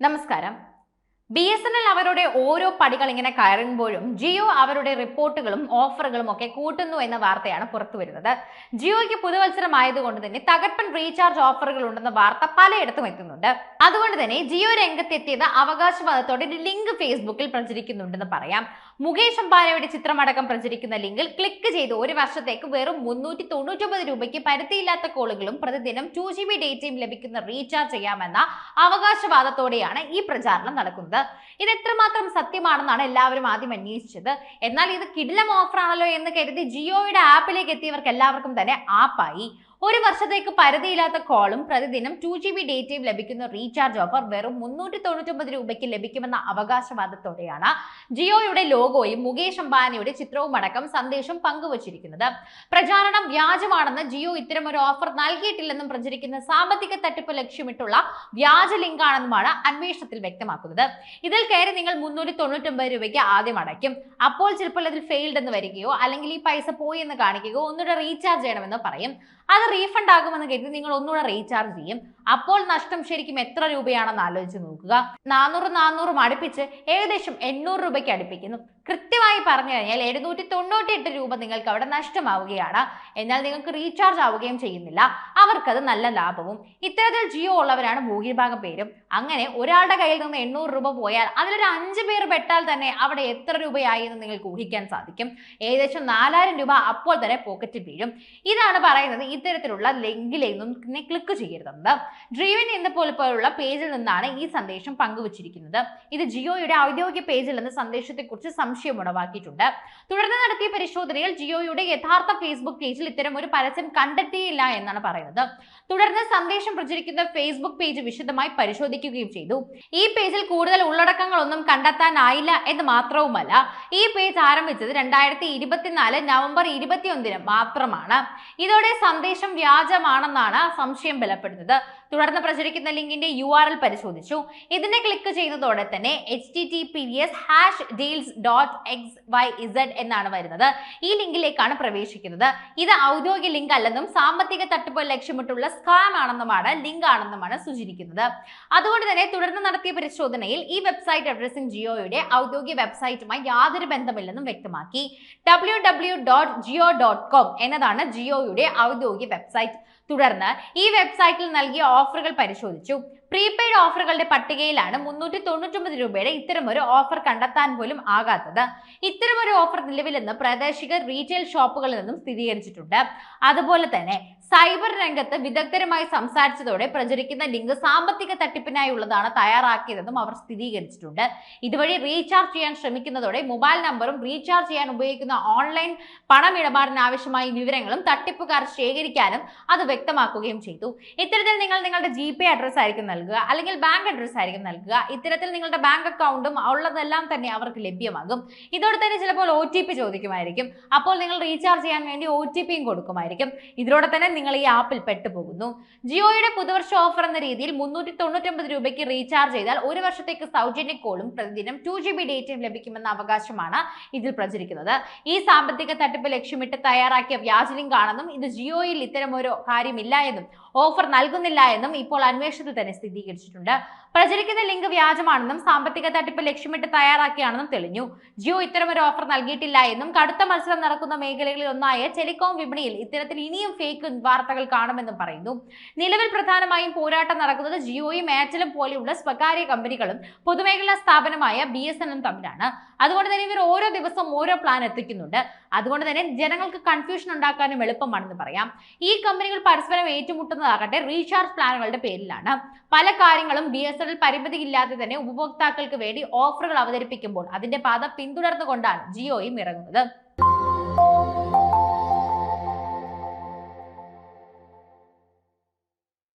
നമസ്കാരം. B S N L അവരുടെ ഓരോ പടികൾ ഇങ്ങനെ കയറുമ്പോഴും ജിയോ അവരുടെ റിപ്പോർട്ടുകളും ഓഫറുകളും ഒക്കെ കൂട്ടുന്നു എന്ന വാർത്തയാണ് പുറത്തു വരുന്നത്. ജിയോയ്ക്ക് പുതുവത്സരമായതുകൊണ്ട് തന്നെ തകർപ്പൻ റീചാർജ് ഓഫറുകൾ ഉണ്ടെന്ന വാർത്ത പലയിടത്തും എത്തുന്നുണ്ട്. അതുകൊണ്ട് തന്നെ ജിയോ രംഗത്തെത്തിയത് അവകാശവാദത്തോടെ ലിങ്ക് ഫേസ്ബുക്കിൽ പ്രചരിക്കുന്നുണ്ടെന്ന് പറയാം. മുകേഷ് അംബാനിയുടെ ചിത്രമടക്കം പ്രചരിക്കുന്ന ലിങ്കിൽ ക്ലിക്ക് ചെയ്ത് ഒരു വർഷത്തേക്ക് വെറും മുന്നൂറ്റി തൊണ്ണൂറ്റൊമ്പത് രൂപയ്ക്ക് പരിധിയില്ലാത്ത കോളുകളും പ്രതിദിനം ടു ജി ബി ഡേറ്റയും ലഭിക്കുന്ന റീചാർജ് ചെയ്യാമെന്ന അവകാശവാദത്തോടെയാണ് ഈ പ്രചാരണം നടക്കുന്നത്. ഇത് എത്രമാത്രം സത്യമാണെന്നാണ് എല്ലാവരും ആദ്യം അന്വേഷിച്ചത്. എന്നാൽ ഇത് കിടിലം ഓഫറാണല്ലോ എന്ന് കരുതി ജിയോയുടെ ആപ്പിലേക്ക് എത്തിയവർക്ക് എല്ലാവർക്കും തന്നെ ആപ്പായി ഒരു വർഷത്തേക്ക് പരിധിയില്ലാത്ത കോളും പ്രതിദിനം ടു ജി ബി ഡേറ്റയും ലഭിക്കുന്ന റീചാർജ് ഓഫർ വെറും മുന്നൂറ്റി തൊണ്ണൂറ്റൊമ്പത് രൂപയ്ക്ക് ലഭിക്കുമെന്ന അവകാശവാദത്തോടെയാണ് ജിയോയുടെ ലോഗോയും മുകേഷ് അംബാനിയുടെ ചിത്രവും അടക്കം സന്ദേശം പങ്കുവച്ചിരിക്കുന്നത്. പ്രചാരണം വ്യാജമാണെന്ന് ജിയോ ഇത്തരം ഒരു ഓഫർ നൽകിയിട്ടില്ലെന്നും പ്രചരിക്കുന്ന സാമ്പത്തിക തട്ടിപ്പ് ലക്ഷ്യമിട്ടുള്ള വ്യാജ ലിങ്കാണെന്നുമാണ് അന്വേഷണത്തിൽ വ്യക്തമാക്കുന്നത്. ഇതിൽ കയറി നിങ്ങൾ മുന്നൂറ്റി തൊണ്ണൂറ്റൊമ്പത് രൂപയ്ക്ക് ആദ്യം അടയ്ക്കും. അപ്പോൾ ചിലപ്പോൾ അതിൽ ഫെയിൽഡ് എന്ന് വരികയോ അല്ലെങ്കിൽ ഈ പൈസ പോയി എന്ന് കാണിക്കുകയോ ഒന്നുകൂടെ റീചാർജ് ചെയ്യണമെന്ന് പറയും. അത് റീഫണ്ട് ആകുമെന്ന് കരുതി നിങ്ങൾ ഒന്നുകൂടെ റീചാർജ് ചെയ്യും. അപ്പോൾ നഷ്ടം ശരിക്കും എത്ര രൂപയാണെന്ന് ആലോചിച്ച് നോക്കുക. നാനൂറ് നാനൂറും അടുപ്പിച്ച് ഏകദേശം എണ്ണൂറ് രൂപയ്ക്ക് അടുപ്പിക്കുന്നു. കൃത്യമായി പറഞ്ഞു കഴിഞ്ഞാൽ എഴുന്നൂറ്റി തൊണ്ണൂറ്റി എട്ട് രൂപ നിങ്ങൾക്ക് അവിടെ നഷ്ടമാവുകയാണ്. എന്നാൽ നിങ്ങൾക്ക് റീചാർജ് ആവുകയും ചെയ്യുന്നില്ല. അവർക്കത് നല്ല ലാഭവും. ഇത്തരത്തിൽ ജിയോ ഉള്ളവരാണ് ഭൂരിഭാഗം പേരും. അങ്ങനെ ഒരാളുടെ കയ്യിൽ നിന്ന് എണ്ണൂറ് രൂപ പോയാൽ അതിലൊരു അഞ്ച് പേർ പെട്ടാൽ തന്നെ അവിടെ എത്ര രൂപയായി എന്ന് നിങ്ങൾക്ക് ഊഹിക്കാൻ സാധിക്കും. ഏകദേശം നാലായിരം രൂപ അപ്പോൾ തന്നെ പോക്കറ്റിൽ വീഴും. ഇതാണ് പറയുന്നത് ഇത്തരത്തിലുള്ള ലിങ്കിലേന്നും ക്ലിക്ക് ചെയ്യരുതെന്ന്. ഡ്രീവിൻ എന്ന പോലെ പോലുള്ള പേജിൽ നിന്നാണ് ഈ സന്ദേശം പങ്കുവച്ചിരിക്കുന്നത്. ഇത് ജിയോയുടെ ഔദ്യോഗിക പേജിൽ നിന്ന് സന്ദേശത്തെക്കുറിച്ച് സംശയം ഉളവാക്കിയിട്ടുണ്ട്. തുടർന്ന് നടത്തിയ പരിശോധനയിൽ ജിയോയുടെ യഥാർത്ഥ ഫേസ്ബുക്ക് പേജിൽ ഇത്തരം ഒരു പരസ്യം കണ്ടെത്തിയില്ല എന്നാണ് പറയുന്നത്. തുടർന്ന് സന്ദേശം പ്രചരിക്കുന്ന ഫേസ്ബുക്ക് പേജ് വിശദമായി പരിശോധിക്കുകയും ചെയ്തു. ഈ പേജിൽ കൂടുതൽ ഉള്ളടക്കങ്ങളൊന്നും കണ്ടെത്താനായില്ല എന്ന് മാത്രവുമല്ല ഈ പേജ് ആരംഭിച്ചത് രണ്ടായിരത്തി ഇരുപത്തിനാല് നവംബർ ഇരുപത്തിയൊന്നിന് മാത്രമാണ്. ഇതോടെ സന്ദേശം വ്യാജമാണെന്നാണ് സംശയം ബലപ്പെടുന്നത്. തുടർന്ന് പ്രചരിക്കുന്ന ലിങ്കിന്റെ യു ആർ എൽ പരിശോധിച്ചു. ഇതിനെ ക്ലിക്ക് ചെയ്യുന്നതോടെ തന്നെ H T T P S hash deals dot X Y Z എന്നാണ് വരുന്നത്. ഈ ലിങ്കിലേക്കാണ് പ്രവേശിക്കുന്നത്. ഇത് ഔദ്യോഗിക ലിങ്ക് അല്ലെന്നും സാമ്പത്തിക തട്ടിപ്പ് ലക്ഷ്യമിട്ടുള്ള സ്കാം ആണെന്നുമാണ് ലിങ്ക് ആണെന്നുമാണ് സൂചിപ്പിക്കുന്നത്. അതുകൊണ്ട് തന്നെ തുടർന്ന് നടത്തിയ പരിശോധനയിൽ ഈ വെബ്സൈറ്റ് അഡ്രസ്സിംഗ് ജിയോയുടെ ഔദ്യോഗിക വെബ്സൈറ്റുമായി യാതൊരു ബന്ധമില്ലെന്നും വ്യക്തമാക്കി. W W dot Jio dot com എന്നതാണ് ജിയോയുടെ ഔദ്യോഗിക വെബ്സൈറ്റ് തുടർന്ന് ഈ വെബ്സൈറ്റിൽ നൽകിയ ഓഫറുകൾ പരിശോധിച്ചു. പ്രീപെയ്ഡ് ഓഫറുകളുടെ പട്ടികയിലാണ് മുന്നൂറ്റി തൊണ്ണൂറ്റൊമ്പത് രൂപയുടെ ഇത്തരമൊരു ഓഫർ കണ്ടെത്താൻ പോലും ആകാത്തത്. ഇത്തരമൊരു ഓഫർ നിലവിലെന്ന് പ്രാദേശിക റീറ്റെയിൽ ഷോപ്പുകളിൽ നിന്നും സ്ഥിരീകരിച്ചിട്ടുണ്ട്. അതുപോലെ തന്നെ സൈബർ രംഗത്ത് വിദഗ്ധരുമായി സംസാരിച്ചതോടെ പ്രചരിക്കുന്ന ലിങ്ക് സാമ്പത്തിക തട്ടിപ്പിനായുള്ളതാണ് തയ്യാറാക്കിയതെന്നും അവർ സ്ഥിരീകരിച്ചിട്ടുണ്ട്. ഇതുവഴി റീചാർജ് ചെയ്യാൻ ശ്രമിക്കുന്നതോടെ മൊബൈൽ നമ്പറും റീചാർജ് ചെയ്യാൻ ഉപയോഗിക്കുന്ന ഓൺലൈൻ പണമിടപാടിന് ആവശ്യമായ വിവരങ്ങളും തട്ടിപ്പുകാർ ശേഖരിക്കാനും അത് വ്യക്തമാക്കുകയും ചെയ്തു. ഇത്തരത്തിൽ നിങ്ങൾ നിങ്ങളുടെ ജി പേ അഡ്രസ് ആയിരിക്കും നൽകുക. അല്ലെങ്കിൽ ബാങ്ക് അഡ്രസ് ആയിരിക്കും നൽകുക. ഇത്തരത്തിൽ നിങ്ങളുടെ ബാങ്ക് അക്കൗണ്ടും ഉള്ളതെല്ലാം തന്നെ അവർക്ക് ലഭ്യമാകും. ഇതോടെ തന്നെ ചിലപ്പോൾ ഒ ടി പി ചോദിക്കുമായിരിക്കും. അപ്പോൾ നിങ്ങൾ റീചാർജ് ചെയ്യാൻ വേണ്ടി ഒ ടി പിയും കൊടുക്കുമായിരിക്കും. ഇതിലൂടെ തന്നെ നിങ്ങൾ ഈ ആപ്പിൽ പെട്ടുപോകുന്നു. ജിയോയുടെ പുതുവർഷ ഓഫർ എന്ന രീതിയിൽ മുന്നൂറ്റി തൊണ്ണൂറ്റൊമ്പത് രൂപയ്ക്ക് റീചാർജ് ചെയ്താൽ ഒരു വർഷത്തേക്ക് സൗജന്യ കോളും പ്രതിദിനം ടു ജി ബി ഡേറ്റയും ലഭിക്കുമെന്ന അവകാശമാണ് ഇതിൽ പ്രചരിക്കുന്നത്. ഈ സാമ്പത്തിക തട്ടിപ്പ് ലക്ഷ്യമിട്ട് തയ്യാറാക്കിയ വ്യാജ ലിങ്കാണെന്നും ഇത് ജിയോയിൽ ഇത്തരമൊരു കാര്യമില്ല എന്നും ഓഫർ നൽകുന്നില്ല എന്നും ഇപ്പോൾ അന്വേഷണത്തിൽ തന്നെ സ്ഥിരീകരിച്ചിട്ടുണ്ട്. പ്രചരിക്കുന്ന ലിങ്ക് വ്യാജമാണെന്നും സാമ്പത്തിക തട്ടിപ്പ് ലക്ഷ്യമിട്ട് തയ്യാറാക്കിയാണെന്നും തെളിഞ്ഞു. ജിയോ ഇത്തരമൊരു ഓഫർ നൽകിയിട്ടില്ല എന്നും കടുത്ത മത്സരം നടക്കുന്ന മേഖലകളിൽ ഒന്നായ ടെലികോം വിപണിയിൽ ഇത്തരത്തിൽ ഇനിയും ഫേക്ക് വാർത്തകൾ കാണുമെന്നും പറയുന്നു. നിലവിൽ പ്രധാനമായും പോരാട്ടം നടക്കുന്നത് ജിയോയും എയർടെലും പോലെയുള്ള സ്വകാര്യ കമ്പനികളും പൊതുമേഖലാ സ്ഥാപനമായ ബി എസ് എൻ തമ്മിലാണ്. അതുകൊണ്ട് തന്നെ ഇവർ ഓരോ ദിവസവും ഓരോ പ്ലാൻ എത്തിക്കുന്നുണ്ട്. അതുകൊണ്ട് തന്നെ ജനങ്ങൾക്ക് കൺഫ്യൂഷൻ ഉണ്ടാക്കാനും എളുപ്പമാണെന്ന് പറയാം. ഈ കമ്പനികൾ പരസ്പരം ഏറ്റുമുട്ടുന്നതാകട്ടെ റീചാർജ് പ്ലാനുകളുടെ പേരിലാണ്. പല കാര്യങ്ങളും ബി എസ് എൻ എൽ പരിമിതിയില്ലാതെ തന്നെ ഉപഭോക്താക്കൾക്ക് വേണ്ടി ഓഫറുകൾ അവതരിപ്പിക്കുമ്പോൾ അതിന്റെ പാത പിന്തുടർന്നുകൊണ്ടാണ് ജിയോയും ഇറങ്ങുന്നത്.